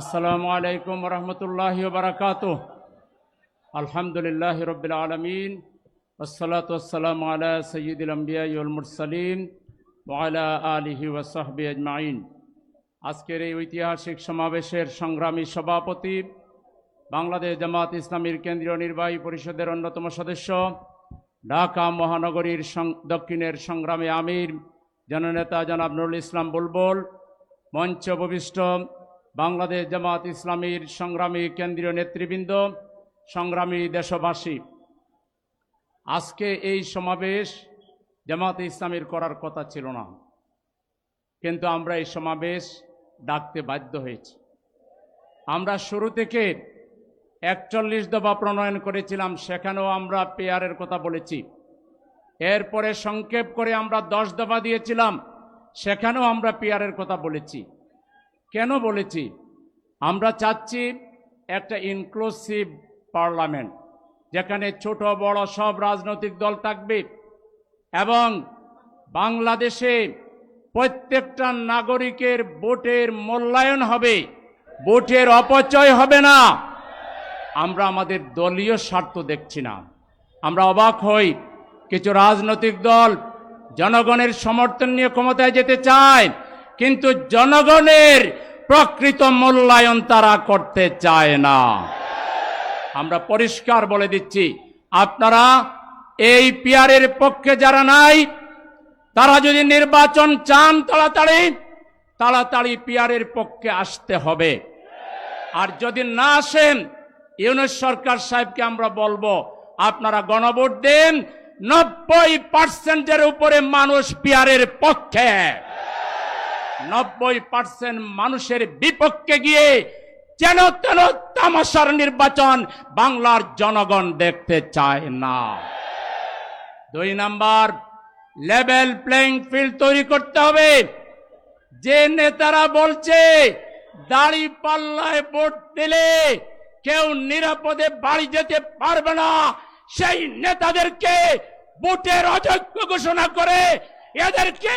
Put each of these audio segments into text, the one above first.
আসসালামু আলাইকুম রহমতুল্লাহ বারকাত আলহামদুলিল্লাহ রবিল আলমিন আলা সঈদুল আম্বিয়াল মুরসালিম ওয়ালা আলিহি ওয়াসাহবি আজমাইন। আজকের এই ঐতিহাসিক সমাবেশের সংগ্রামী সভাপতি বাংলাদেশ জামাত ইসলামীর কেন্দ্রীয় নির্বাহী পরিষদের অন্যতম সদস্য, ঢাকা মহানগরীর দক্ষিণের সংগ্রামী আমির, জননেতা জনাব নুরুল ইসলাম বুলবুল, মঞ্চ উপবিষ্ট বাংলাদেশ জামাত ইসলামীর সংগ্রামী কেন্দ্রীয় নেতৃবৃন্দ, সংগ্রামী দেশবাসী, আজকে এই সমাবেশ জামাত ইসলামীর করার কথা ছিল না, কিন্তু আমরা এই সমাবেশ ডাকতে বাধ্য হয়েছি। আমরা শুরু থেকে একচল্লিশ দফা প্রণয়ন করেছিলাম, সেখানেও আমরা পেয়ারের কথা বলেছি। এরপরে সংক্ষেপ করে আমরা দশ দফা দিয়েছিলাম, সেখানেও আমরা পেয়ারের কথা বলেছি। কেন বলেছি? আমরা চাচ্ছি একটা ইনক্লুসিভ পার্লামেন্ট যেখানে ছোট, বড় সব রাজনৈতিক দল থাকবে এবং বাংলাদেশে প্রত্যেকটা নাগরিকের ভোটের মূল্যায়ন হবে, ভোটের অপচয় হবে না। আমরা আমাদের দলীয় স্বার্থ দেখছি না। আমরা অবাক হই, কিছু রাজনৈতিক দল জনগণের সমর্থন নিয়ে ক্ষমতায় যেতে চায় কিন্তু জনগণের প্রকৃত মূল্যায়ন তারা করতে চায় না। আমরা পরিষ্কার বলে দিচ্ছি, আপনারা এই পিয়ারের পক্ষে যারা নাই, তারা যদি নির্বাচন চান তাড়াতাড়ি তাড়াতাড়ি পিয়ারের পক্ষে আসতে হবে। আর যদি না আসেন, ইউনুস সরকার সাহেবকে আমরা বলব, আপনারা গণভোট দেন, নব্বই পার্সেন্টের উপরে মানুষ পিয়ারের পক্ষে। নব্বই পার্সেন্ট মানুষের বিপক্ষে গিয়ে যেন তেন তামাশার নির্বাচন বাংলার জনগণ দেখতে চায় না। দুই নাম্বার লেভেল প্লেইং ফিল্ড তৈরি করতে হবে। যে নেতারা বলছে, দাড়ি পাল্লায় ভোট দিলে কেউ নিরাপদে বাড়ি যেতে পারবে না, সেই নেতাদেরকে ভোটের অযোগ্য ঘোষণা করে এদেরকে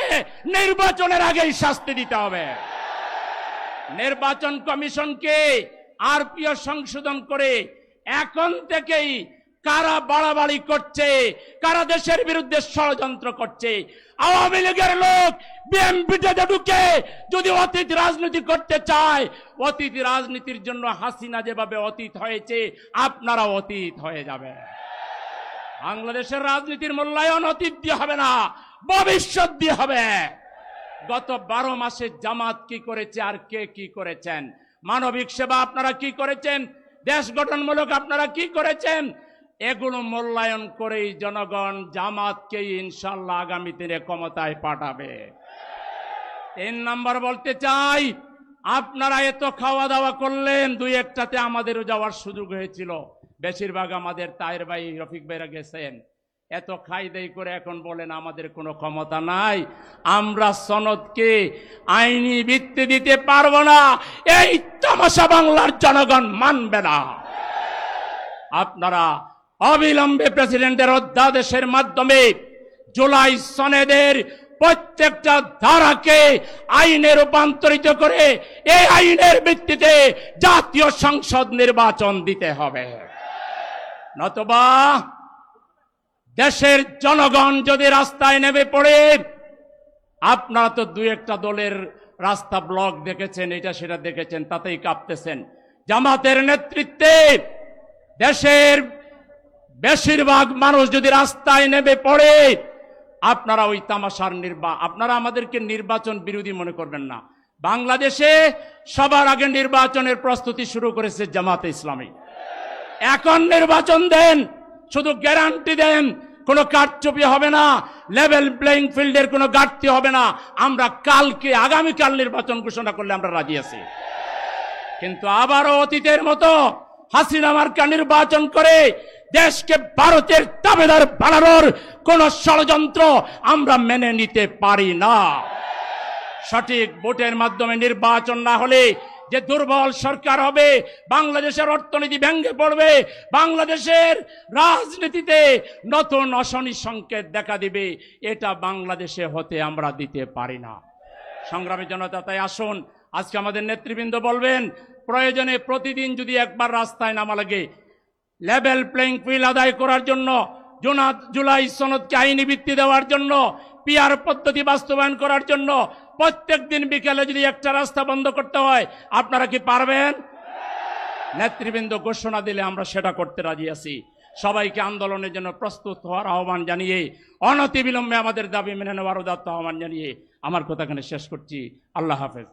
নির্বাচনের আগেই শাস্তি দিতে হবে। নির্বাচন কমিশনকে আরপিও সংশোধন করে এখন থেকেই কারা বাড়াবাড়ি করছে, কারা দেশের বিরুদ্ধে ষড়যন্ত্র করছে। আওয়ামী লীগের লোক বিএনপিতে ঢুকে যদি অতীত রাজনীতি করতে চায়, অতীত রাজনীতির জন্য হাসিনা যেভাবে অতীত হয়েছে আপনারা অতীত হয়ে যাবে বাংলাদেশের রাজনীতির মূল্যায়ন অতীত দিয়ে হবে না। ভবিষ্যৎ দিয়ে হবে। গত বারো মাসে জামাত কি করেছে আর কে কি করেছেন? মানবিক সেবা আপনারা কি করেছেন? দেশ গঠনমূলক আপনারা কি করেছেন? এগুলো মূল্যায়ন করেই জনগণ জামাতকে ইনশাল্লাহ আগামী দিনে ক্ষমতায় পাঠাবে। তিন নম্বর বলতে চাই, আপনারা এত খাওয়া দাওয়া করলেন, দুই একটাতে আমাদেরও যাওয়ার সুযোগ হয়েছিল। বেশিরভাগ আমাদের তায়ের ভাই রফিক ভাইরা গেছেন। এত খাই দেই করে এখন বলেন, আমাদের কোনো ক্ষমতা নাই। আমরা সনদকে আইনি ভিত্তি দিতে পারব না। এই তামাশা বাংলার জনগণ মানবে না। আপনারা অবিলম্বে প্রেসিডেন্টের অধ্যাদেশের মাধ্যমে জুলাই সনেদের প্রত্যেকটা ধারাকে আইনে রূপান্তরিত করে এই আইনের ভিত্তিতে জাতীয় সংসদ নির্বাচন দিতে হবে। নতবা দেশের জনগণ যদি রাস্তায় নেমে পড়ে, আপনারা তো দু একটা দলের রাস্তা ব্লক দেখেছেন, এটা সেটা দেখেছেন, তাতেই কাঁপতেছেন। জামাতের নেতৃত্বে দেশের বেশিরভাগ মানুষ যদি রাস্তায় নেমে পড়ে, আপনারা ওই তামাশার নির্বা, আপনারা আমাদেরকে নির্বাচন বিরোধী মনে করবেন না। বাংলাদেশে সবার আগে নির্বাচনের প্রস্তুতি শুরু করেছে জামাতে ইসলামী। এখন নির্বাচন দেন, শুধু গ্যারান্টি দেন কোনো কারচুপি হবে না লেভেল প্লেইং ফিল্ডের কোনো ঘাটতি হবে না। আমরা কালকে, আগামীকাল নির্বাচন ঘোষণা করলে আমরা রাজি আছি। কিন্তু আবারও অতীতের মতো হাসিনা মার্কা নির্বাচন করে দেশকে ভারতের দাবেদার বানানোর কোন ষড়যন্ত্র আমরা মেনে নিতে পারি না। সঠিক ভোটের মাধ্যমে নির্বাচন না হলে যে দুর্বল সরকার হবে, বাংলাদেশের অর্থনীতি ভেঙে পড়বে, বাংলাদেশের রাজনীতিতে নতুন অশনি সংকেত দেখা দিবে, এটা বাংলাদেশে হতে আমরা দিতে পারি না। সংগ্রামী জনতা, তাই আসুন, আজকে আমাদের নেতৃবৃন্দ বলবেন, প্রয়োজনে প্রতিদিন যদি একবার রাস্তায় নামা লাগে লেভেল প্লেইং ফিল্ড আদায় করার জন্য, জুনা জুলাই সনদকে আইনি ভিত্তি দেওয়ার জন্য পিয়ার পদ্ধতি বাস্তবায়ন করার জন্য প্রত্যেক দিন বিকেলে যদি একটা রাস্তা বন্ধ করতে হয়, আপনারা কি পারবেন? নেতৃবৃন্দ ঘোষণা দিলে আমরা সেটা করতে রাজি আছি। সবাইকে আন্দোলনের জন্য প্রস্তুত হওয়ার আহ্বান জানিয়ে, অনতিবিলম্বে আমাদের দাবি মেনে নেওয়ার উদাত্ত আহ্বান জানিয়ে, আমার কথাখানে শেষ করছি। আল্লাহ হাফেজ।